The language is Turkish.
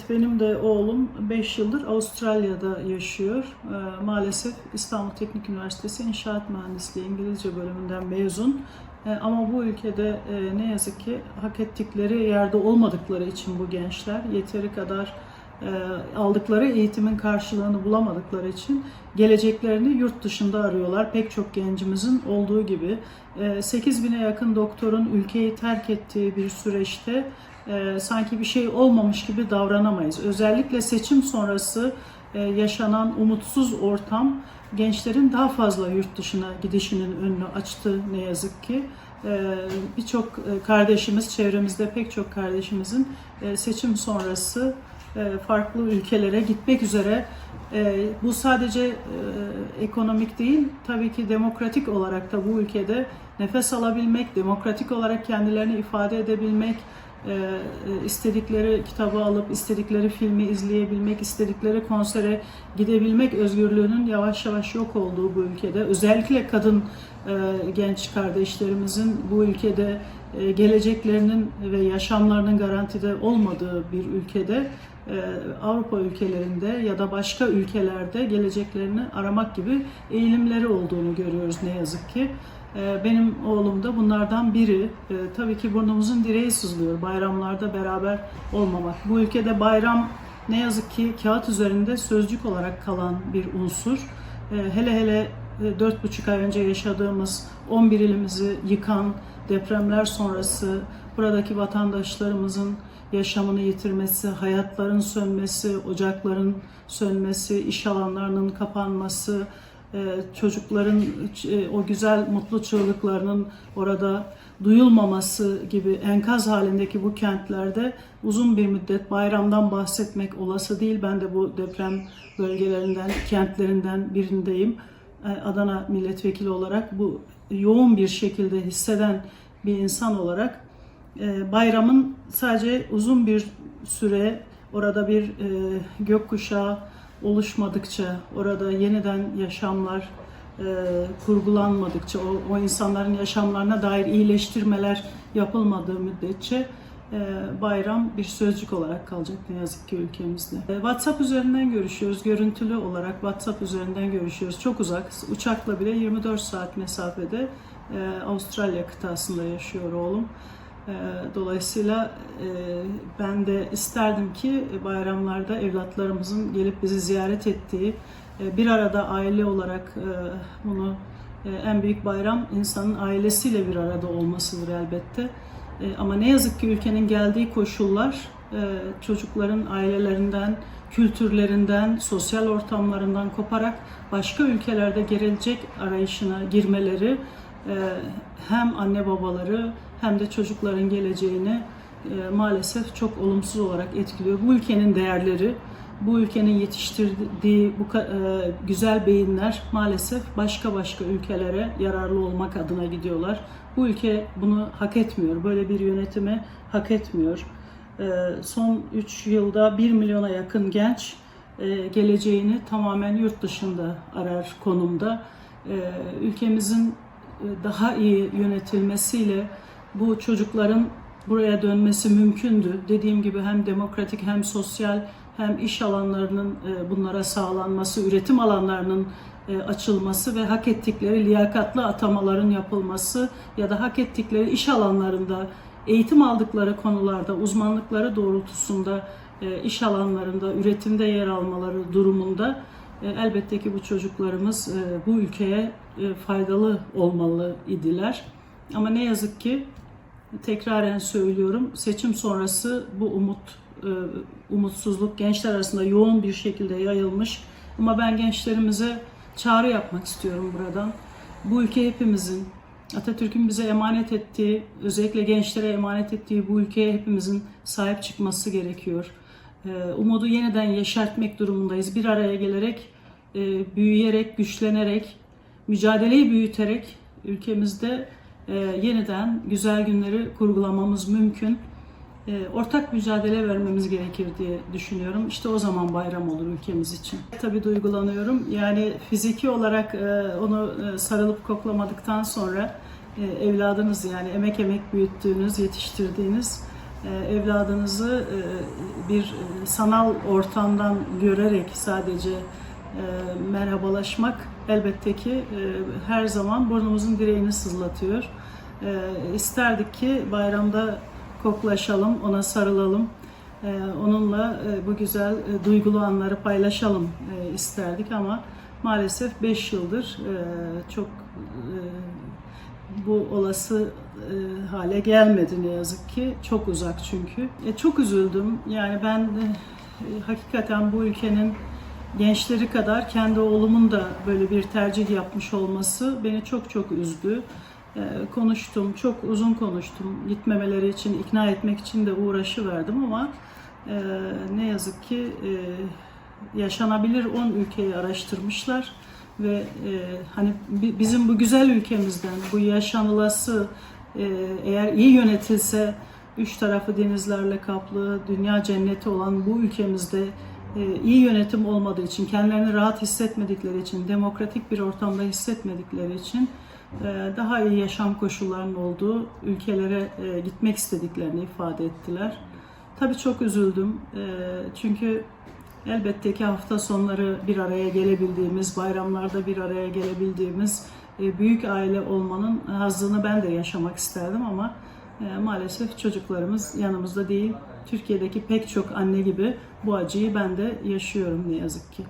Evet, benim de oğlum 5 yıldır Avustralya'da yaşıyor. Ee, maalesef İstanbul Teknik Üniversitesi İnşaat Mühendisliği İngilizce bölümünden mezun. Ee, ama bu ülkede e, ne yazık ki hak ettikleri yerde olmadıkları için bu gençler yeteri kadar aldıkları eğitimin karşılığını bulamadıkları için geleceklerini yurt dışında arıyorlar. Pek çok gencimizin olduğu gibi. 8 bine yakın doktorun ülkeyi terk ettiği bir süreçte e, sanki bir şey olmamış gibi davranamayız. Özellikle seçim sonrası e, yaşanan umutsuz ortam gençlerin daha fazla yurt dışına gidişinin önünü açtı ne yazık ki. E, Birçok e, kardeşimiz, çevremizde pek çok kardeşimizin e, seçim sonrası e, farklı ülkelere gitmek üzere e, bu sadece e, ekonomik değil, tabii ki demokratik olarak da bu ülkede nefes alabilmek, demokratik olarak kendilerini ifade edebilmek, e, e, istedikleri kitabı alıp istedikleri filmi izleyebilmek, istedikleri konsere gidebilmek özgürlüğünün yavaş yavaş yok olduğu bu ülkede. Özellikle kadın e, genç kardeşlerimizin bu ülkede e, geleceklerinin ve yaşamlarının garantide olmadığı bir ülkede e, Avrupa ülkelerinde ya da başka ülkelerde geleceklerini aramak gibi eğilimleri olduğunu görüyoruz ne yazık ki. E, Benim oğlum da bunlardan biri. E, Tabii ki burnumuzun direği sızlıyor bayramlarda beraber olmamak. Bu ülkede bayram ne yazık ki kağıt üzerinde sözcük olarak kalan bir unsur. E, Hele hele e, dört buçuk ay önce yaşadığımız 11 ilimizi yıkan depremler sonrası buradaki vatandaşlarımızın yaşamını yitirmesi, hayatların sönmesi, ocakların sönmesi, iş alanlarının kapanması, e, çocukların e, o güzel mutlu çığlıklarının orada duyulmaması gibi enkaz halindeki bu kentlerde uzun bir müddet bayramdan bahsetmek olası değil. Ben de bu deprem bölgelerinden, kentlerinden birindeyim. Adana milletvekili olarak bu yoğun bir şekilde hisseden bir insan olarak e, bayramın sadece uzun bir süre orada bir e, gökkuşağı oluşmadıkça, orada yeniden yaşamlar e, kurgulanmadıkça, o, insanların yaşamlarına dair iyileştirmeler yapılmadığı müddetçe bayram bir sözcük olarak kalacak ne yazık ki ülkemizde. E, WhatsApp üzerinden görüşüyoruz, görüntülü olarak WhatsApp üzerinden görüşüyoruz. Çok uzak, uçakla bile 24 saat mesafede e, Avustralya kıtasında yaşıyor oğlum. E, Dolayısıyla e, ben de isterdim ki bayramlarda evlatlarımızın gelip bizi ziyaret ettiği, e, bir arada aile olarak bunu en büyük bayram insanın ailesiyle bir arada olmasıdır elbette. E, Ama ne yazık ki ülkenin geldiği koşullar e, çocukların ailelerinden, kültürlerinden, sosyal ortamlarından koparak başka ülkelerde gelecek arayışına girmeleri e, hem anne babaları hem de çocukların geleceğini maalesef çok olumsuz olarak etkiliyor. Bu ülkenin değerleri, bu ülkenin yetiştirdiği bu e, güzel beyinler maalesef başka başka ülkelere yararlı olmak adına gidiyorlar. Bu ülke bunu hak etmiyor. Böyle bir yönetimi hak etmiyor. E, Son 3 yılda 1 milyona yakın genç e, geleceğini tamamen yurt dışında arar konumda. Ülkemizin daha iyi yönetilmesiyle bu çocukların buraya dönmesi mümkündü. Dediğim gibi hem demokratik hem sosyal hem iş alanlarının e, bunlara sağlanması, üretim alanlarının e, açılması ve hak ettikleri liyakatlı atamaların yapılması ya da hak ettikleri iş alanlarında eğitim aldıkları konularda uzmanlıkları doğrultusunda e, iş alanlarında üretimde yer almaları durumunda elbette ki bu çocuklarımız bu ülkeye faydalı olmalı idiler. Ama ne yazık ki tekraren söylüyorum seçim sonrası bu umut umutsuzluk gençler arasında yoğun bir şekilde yayılmış. Ama ben gençlerimize çağrı yapmak istiyorum buradan. Bu ülke hepimizin Atatürk'ün bize emanet ettiği, özellikle gençlere emanet ettiği bu ülkeye hepimizin sahip çıkması gerekiyor. E, Umudu yeniden yeşertmek durumundayız. Bir araya gelerek, e, büyüyerek, güçlenerek, mücadeleyi büyüterek ülkemizde e, yeniden güzel günleri kurgulamamız mümkün. E, Ortak mücadele vermemiz gerekir diye düşünüyorum. İşte o zaman bayram olur ülkemiz için. Tabii duygulanıyorum. Yani fiziki olarak e, onu e, sarılıp koklamadıktan sonra evladınız yani emek emek büyüttüğünüz, yetiştirdiğiniz evladınızı bir sanal ortamdan görerek sadece merhabalaşmak elbette ki her zaman burnumuzun direğini sızlatıyor. İsterdik ki bayramda koklaşalım, ona sarılalım. E, onunla e, bu güzel e, duygulu anları paylaşalım e, isterdik ama maalesef 5 yıldır çok bu olası hale gelmedi ne yazık ki. Çok uzak çünkü. Çok üzüldüm. Yani ben hakikaten bu ülkenin gençleri kadar kendi oğlumun da böyle bir tercih yapmış olması beni çok çok üzdü. E, konuştum, çok uzun konuştum. Gitmemeleri için, ikna etmek için de uğraşı verdim ama e, ne yazık ki e, yaşanabilir 10 ülkeyi araştırmışlar ve e, hani bi- bizim bu güzel ülkemizden bu yaşanılası e, eğer iyi yönetilse üç tarafı denizlerle kaplı dünya cenneti olan bu ülkemizde e, iyi yönetim olmadığı için kendilerini rahat hissetmedikleri için demokratik bir ortamda hissetmedikleri için daha iyi yaşam koşullarının olduğu ülkelere e, gitmek istediklerini ifade ettiler. Tabii çok üzüldüm. E, çünkü elbette ki hafta sonları bir araya gelebildiğimiz, bayramlarda bir araya gelebildiğimiz e, büyük aile olmanın hazzını ben de yaşamak isterdim ama maalesef çocuklarımız yanımızda değil. Türkiye'deki pek çok anne gibi bu acıyı ben de yaşıyorum ne yazık ki.